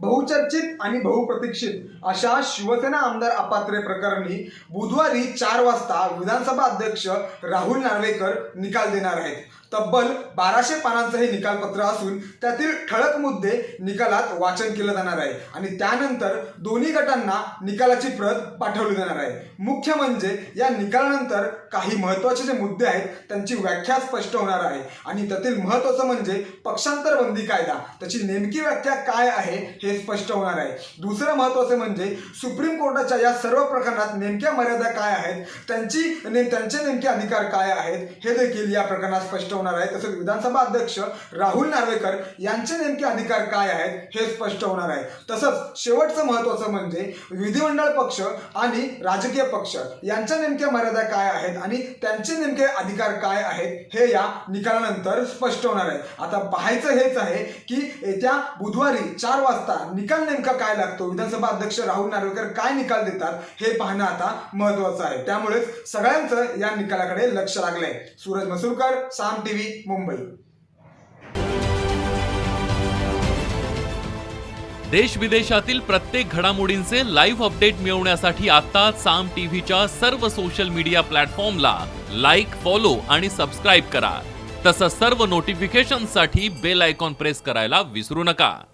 बहुचर्चित आणि बहुप्रतीक्षित अशा शिवसेना आमदार अपात्रे प्रकरणी बुधवारी चार वाजता विधानसभा अध्यक्ष राहुल नार्वेकर निकाल देणार आहेत. तब्बल बाराशे पानांचं हे निकालपत्र असून त्यातील ठळक मुद्दे निकालात वाचन केलं जाणार आहे आणि त्यानंतर दोन्ही गटांना निकालाची प्रत पाठवली जाणार आहे. मुख्य म्हणजे या निकालानंतर काही महत्त्वाचे जे मुद्दे आहेत त्यांची व्याख्या स्पष्ट होणार आहे आणि त्यातील महत्त्वाचं म्हणजे पक्षांतर बंदी कायदा. त्याची नेमकी व्याख्या काय आहे हे स्पष्ट होणार आहे. दुसरं महत्त्वाचं म्हणजे सुप्रीम कोर्टाच्या या सर्व प्रकरणात नेमक्या मर्यादा काय आहेत? त्यांची नेम त्यांचे नेमके अधिकार काय आहेत? हे देखील या प्रकरणात स्पष्ट होणार आहे. तसंच विधानसभा अध्यक्ष राहुल नार्वेकर यांचे नेमके अधिकार काय आहेत? हे स्पष्ट होणार आहे. तसंच शेवटचं महत्त्वाचं म्हणजे विधिमंडळ पक्ष आणि राजकीय पक्ष यांच्या नेमक्या मर्यादा काय आहेत आणि त्यांचे नेमके अधिकार काय आहेत? हे या निकालानंतर स्पष्ट होणार आहे. आता पाहायचं हेच आहे की येत्या बुधवारी चार वाजता निकाल नेमका काय लागतो? विधानसभा अध्यक्ष राहुल नार्वेकर काय निकाल देतात हे पाहणं आता महत्वाचं आहे. त्यामुळेच सगळ्यांचं या निकालाकडे लक्ष लागलंय. सूरज मसूरकर साम टीव्ही मुंबई. देश विदेशातील प्रत्येक घडामोडींचे लाईव्ह अपडेट मिळवण्यासाठी आता साम टीव्हीच्या सर्व सोशल मीडिया प्लॅटफॉर्मला लाईक फॉलो आणि सबस्क्राईब करा. तसंच सर्व नोटिफिकेशनसाठी बेल आयकॉन प्रेस करायला विसरू नका.